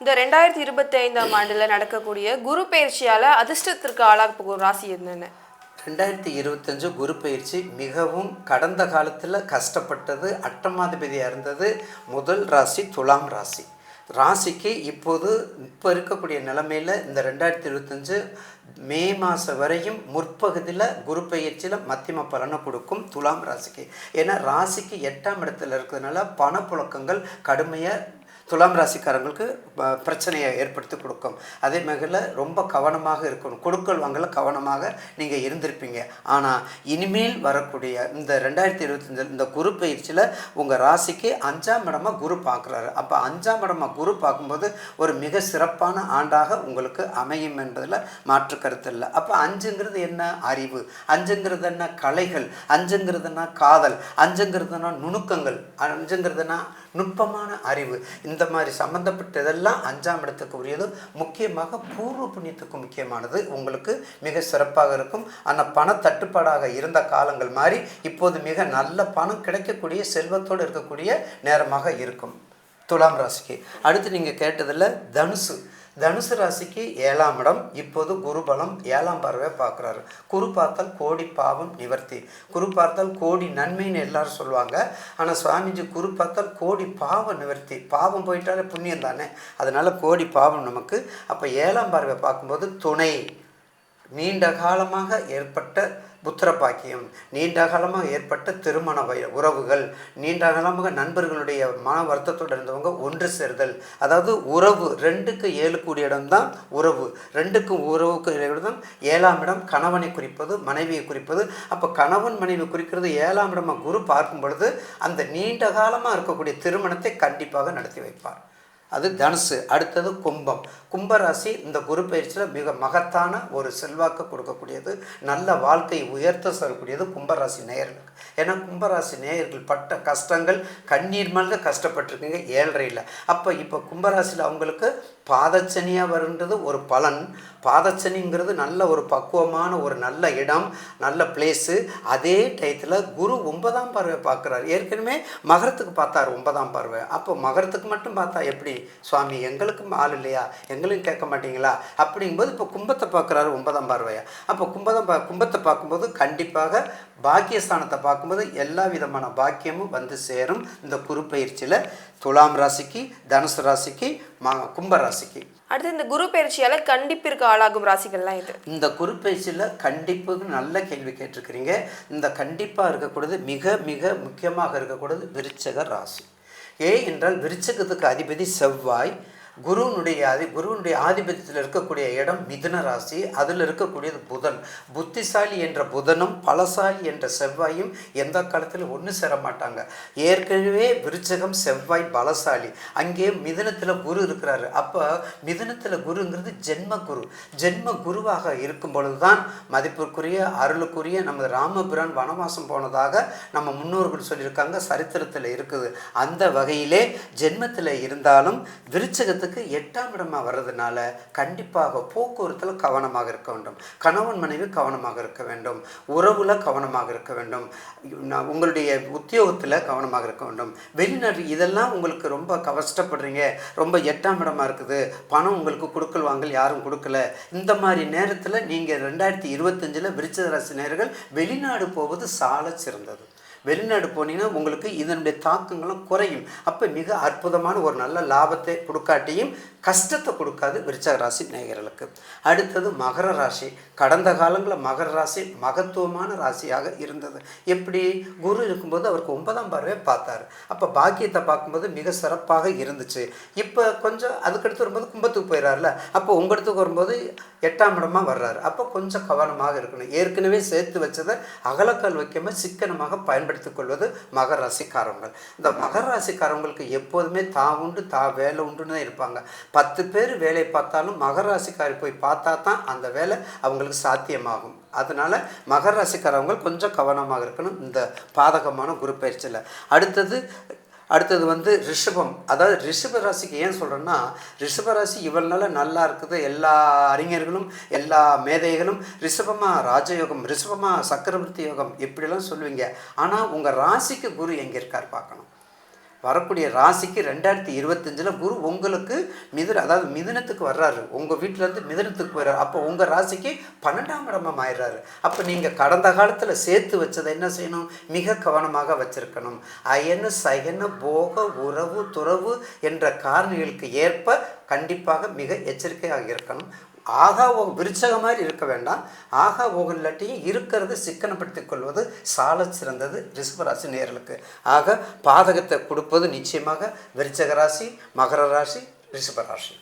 இந்த ரெண்டாயிரத்தி இருபத்தி ஐந்தாம் ஆண்டுல நடக்கக்கூடிய குரு பயிற்சியால அதிர்ஷ்டத்திற்கு ஆளாக போகும் ராசி என்னென்ன? ரெண்டாயிரத்தி இருபத்தஞ்சு குரு பயிற்சி மிகவும் கடந்த காலத்தில் கஷ்டப்பட்டது அட்டமாதிபதியாக இருந்தது முதல் ராசி துலாம் ராசி. ராசிக்கு இப்போது இப்போ இருக்கக்கூடிய நிலைமையில் இந்த ரெண்டாயிரத்தி இருபத்தஞ்சு மே மாதம் வரையும் முற்பகுதியில் குரு பயிற்சியில் மத்தியம பலனை கொடுக்கும் துலாம் ராசிக்கு. ஏன்னா ராசிக்கு எட்டாம் இடத்துல இருக்கிறதுனால பணப்புழக்கங்கள் கடுமையாக துலாம் ராசிக்காரங்களுக்கு ப- பிரச்சனையை ஏற்படுத்தி கொடுக்கும். அதே மாதிரில ரொம்ப கவனமாக இருக்கணும். கொடுக்கல் வாங்கல கவனமாக நீங்கள் இருந்திருப்பீங்க. ஆனால் இனிமேல் வரக்கூடிய இந்த ரெண்டாயிரத்தி இருபத்தஞ்சு இந்த குரு பயிற்சியில் உங்கள் ராசிக்கு அஞ்சாம் இடமா குரு பார்க்குறாரு. அப்போ அஞ்சாம் இடமா குரு பார்க்கும்போது ஒரு மிக சிறப்பான ஆண்டாக உங்களுக்கு அமையும் என்பதில் மாற்று கருத்து இல்லை. அப்போ அஞ்சுங்கிறது என்ன அறிவு? அஞ்சுங்கிறது என்ன கலைகள்? அஞ்சுங்கிறதுனா காதல்? அஞ்சுங்கிறதுனா நுணுக்கங்கள்? அஞ்சுங்கிறதுனா நுட்பமான அறிவு? இந்த இந்த மாதிரி சம்மந்தப்பட்டதெல்லாம் அஞ்சாம் இடத்துக்கு உரியது முக்கியமாக பூர்வ புண்ணியத்துக்கு முக்கியமானது. உங்களுக்கு மிக சிறப்பாக இருக்கும். ஆனால் பண தட்டுப்பாடாக இருந்த காலங்கள் மாதிரி இப்போது மிக நல்ல பணம் கிடைக்கக்கூடிய செல்வத்தோடு இருக்கக்கூடிய நேரமாக இருக்கும். துலாம் ராசிக்கு. அடுத்து நீங்கள் கேட்டதில் தனுசு. தனுசு ராசிக்கு ஏழாம் இடம். இப்போது குருபலம் ஏழாம் பார்வை பார்க்குறாரு. குரு பார்த்தால் கோடி பாவம் நிவர்த்தி. குரு பார்த்தால் கோடி நன்மைன்னு எல்லாரும் சொல்லுவாங்க. ஆனால் சுவாமிஜி குரு பார்த்தால் கோடி பாவம் நிவர்த்தி. பாவம் போயிட்டாலே புண்ணியம் தானே? அதனால் கோடி பாவம் நமக்கு. அப்போ ஏழாம் பார்வை பார்க்கும்போது துணை. நீண்ட காலமாக ஏற்பட்ட புத்திர பாக்கியம் நீண்ட காலமாக ஏற்பட்ட திருமண வய உறவுகள் நீண்ட காலமாக நண்பர்களுடைய மன வருத்தத்துடன் இருந்தவங்க ஒன்று சேர்தல். அதாவது உறவு ரெண்டுக்கு ஏழு கூடிய இடம்தான் உறவு. ரெண்டுக்கும் உறவுக்கு இடம் ஏழாம் இடம் கணவனை குறிப்பது மனைவியை குறிப்பது. அப்போ கணவன் மனைவி குறிக்கிறது ஏழாம் இடமாக குரு பார்க்கும் பொழுது அந்த நீண்ட காலமாக இருக்கக்கூடிய திருமணத்தை கண்டிப்பாக நடத்தி வைப்பார். அது தனுசு. அடுத்தது கும்பம். கும்பராசி இந்த குரு பயிற்சியில் மிக மகத்தான ஒரு செல்வாக்கு கொடுக்கக்கூடியது நல்ல வாழ்க்கையை உயர்த்த சொல்லக்கூடியது கும்பராசி நேயர்களுக்கு. ஏன்னா கும்பராசி நேயர்கள் பட்ட கஷ்டங்கள் கண்ணீர் மல்க கஷ்டப்பட்டிருக்குங்க ஏழ்றையில் அப்போ இப்போ கும்பராசியில் அவங்களுக்கு பாதச்சனியாக வருன்றது ஒரு பலன். பாதச்சனிங்கிறது நல்ல ஒரு பக்குவமான ஒரு நல்ல இடம் நல்ல பிளேஸு அதே டயத்தில் குரு ஒன்பதாம் பார்வை பார்க்குறாரு. ஏற்கனவே மகரத்துக்கு பார்த்தாரு ஒன்பதாம் பார்வை. அப்போ மகரத்துக்கு மட்டும் பார்த்தா எப்படி? சுவாமி எங்களுக்கும் ஆள் இல்லையா? எங்களும் கேட்க மாட்டீங்களா? அப்படிங்கும்போது இப்போ கும்பத்தை பார்க்குறாரு ஒன்பதாம் பார்வையா. அப்போ கும்பதம் பா கும்பத்தை பார்க்கும்போது கண்டிப்பாக பாக்கியஸ்தானத்தை பார்க்கும்போது எல்லா விதமான பாக்கியமும் வந்து சேரும். இந்த குரு பயிற்சியில் துலாம் ராசிக்கு தனுசு ராசிக்கு ம கும்ப ராசிக்கு. அடுத்து இந்த குரு பயிற்சியால கண்டிப்பிற்கு ஆளாகும் ராசிகள்லாம் இது இந்த குறிப்பயிற்சியில் கண்டிப்புக்கு நல்ல கேள்வி கேட்டிருக்கிறீங்க. இந்த கண்டிப்பாக இருக்கக்கூடியது மிக மிக முக்கியமாக இருக்கக்கூடியது விருச்சக ராசி. ஏ என்றால் விருச்சகத்துக்கு அதிபதி செவ்வாய் குருவினுடைய ஆதி குருவினுடைய ஆதிபத்தியத்தில் இருக்கக்கூடிய இடம் மிதுன ராசி. அதில் இருக்கக்கூடியது புதன். புத்திசாலி என்ற புதனும் பலசாலி என்ற செவ்வாயும் எந்த காலத்தில் ஒன்று சேர மாட்டாங்க. ஏற்கனவே விருச்சகம் செவ்வாய் பலசாலி. அங்கே மிதனத்தில் குரு இருக்கிறாரு. அப்போ மிதனத்தில் குருங்கிறது ஜென்ம குரு. ஜென்ம குருவாக இருக்கும் பொழுதுதான் மதிப்பிற்குரிய அருளுக்குரிய நமது ராமபுரான் வனவாசம் போனதாக நம்ம முன்னோர்கள் சொல்லியிருக்காங்க. சரித்திரத்தில் இருக்குது. அந்த வகையிலே ஜென்மத்தில் இருந்தாலும் விருச்சகத்துக்கு எட்டாம் இடமாக வர்றதுனால கண்டிப்பாக போக்குவரத்தில் கவனமாக இருக்க வேண்டும். கணவன் மனைவி கவனமாக இருக்க வேண்டும். உறவில் கவனமாக இருக்க வேண்டும். நான் உங்களுடைய உத்தியோகத்தில் கவனமாக இருக்க வேண்டும். வெளிநாடு இதெல்லாம் உங்களுக்கு ரொம்ப கஷ்டப்படுறீங்க. ரொம்ப எட்டாம் இடமாக இருக்குது. பணம் உங்களுக்கு கொடுக்கல் வாங்கல் யாரும் கொடுக்கல. இந்த மாதிரி நேரத்தில் நீங்கள் ரெண்டாயிரத்தி இருபத்தஞ்சில் விருச்சிக ராசி வெளிநாடு போவது சால சிறந்தது. வெளிநாடு போனீங்கன்னா உங்களுக்கு இதனுடைய தாக்கங்களும் குறையும். அப்போ மிக அற்புதமான ஒரு நல்ல லாபத்தை கொடுக்காட்டியும் கஷ்டத்தை கொடுக்காது விருச்சக ராசி நேயர்களுக்கு. அடுத்தது மகர ராசி. கடந்த காலங்களில் மகர ராசி மகத்துவமான ராசியாக இருந்தது. எப்படி? குரு இருக்கும்போது அவருக்கு ஒன்பதாம் பார்வையை பார்த்தாரு. அப்போ பாக்கியத்தை பார்க்கும்போது மிக சிறப்பாக இருந்துச்சு. இப்போ கொஞ்சம் அதுக்கடுத்து வரும்போது கும்பத்துக்கு போயிடறாருல அப்போ உங்களிடத்துக்கு வரும்போது எட்டாம் இடமா வர்றாரு. அப்போ கொஞ்சம் கவனமாக இருக்கணும். ஏற்கனவே சேர்த்து வச்சதை அகலக்கால் வைக்காமல் சிக்கனமாக பயன்படுத்த எடுத்துக்கொள்வது மகர ராசிக்காரவங்கள் இந்த மகர ராசிக்காரவங்களுக்கு எப்போதுமே தா உண்டு தா வேலை உண்டுன்னு தான் இருப்பாங்க. பத்து பேர் வேலை பார்த்தாலும் மகர ராசிக்காரி போய் பார்த்தா தான் அந்த வேலை அவங்களுக்கு சாத்தியமாகும். அதனால் மகர ராசிக்காரவங்க கொஞ்சம் கவனமாக இருக்கணும். இந்த பாதகமான குரு பயிற்சியில். அடுத்தது அடுத்தது வந்து ரிஷபம். அதாவது ரிஷப ராசிக்கு ஏன் சொல்கிறேன்னா ரிஷப ராசி இவள்னால நல்லா இருக்குது. எல்லா அறிஞர்களும் எல்லா மேதைகளும் ரிஷபமாக ராஜயோகம் ரிஷபமாக சக்கரவர்த்தி யோகம் இப்படிலாம் சொல்லுவீங்க. ஆனால் உங்கள் ராசிக்கு குரு எங்கே இருக்கார் பார்க்கணும். வரக்கூடிய ராசிக்கு ரெண்டாயிரத்தி இருபத்தஞ்சில் குரு உங்களுக்கு மிதுன அதாவது மிதுனத்துக்கு வர்றாரு. உங்கள் வீட்டிலேருந்து மிதுனத்துக்கு வர்றாரு அப்போ உங்கள் ராசிக்கு பன்னெண்டாம் இடமாக ஆயிடுறாரு. அப்போ நீங்கள் கடந்த காலத்தில் சேர்த்து வச்சதை என்ன செய்யணும்? மிக கவனமாக வச்சுருக்கணும். அயனு சயன போக உறவு துறவு என்ற காரணிகளுக்கு ஏற்ப கண்டிப்பாக மிக எச்சரிக்கையாக இருக்கணும். ஆகா ஓ விருச்சக மாதிரி இருக்க வேண்டாம். ஆகா ஓகம் இல்லாட்டியும் இருக்கிறது சிக்கனப்படுத்திக் கொள்வது சால சிறந்தது ரிஷபராசி நேர்களுக்கு. ஆக பாதகத்தை கொடுப்பது நிச்சயமாக விருச்சக ராசி மகர ராசி ரிஷபராசி.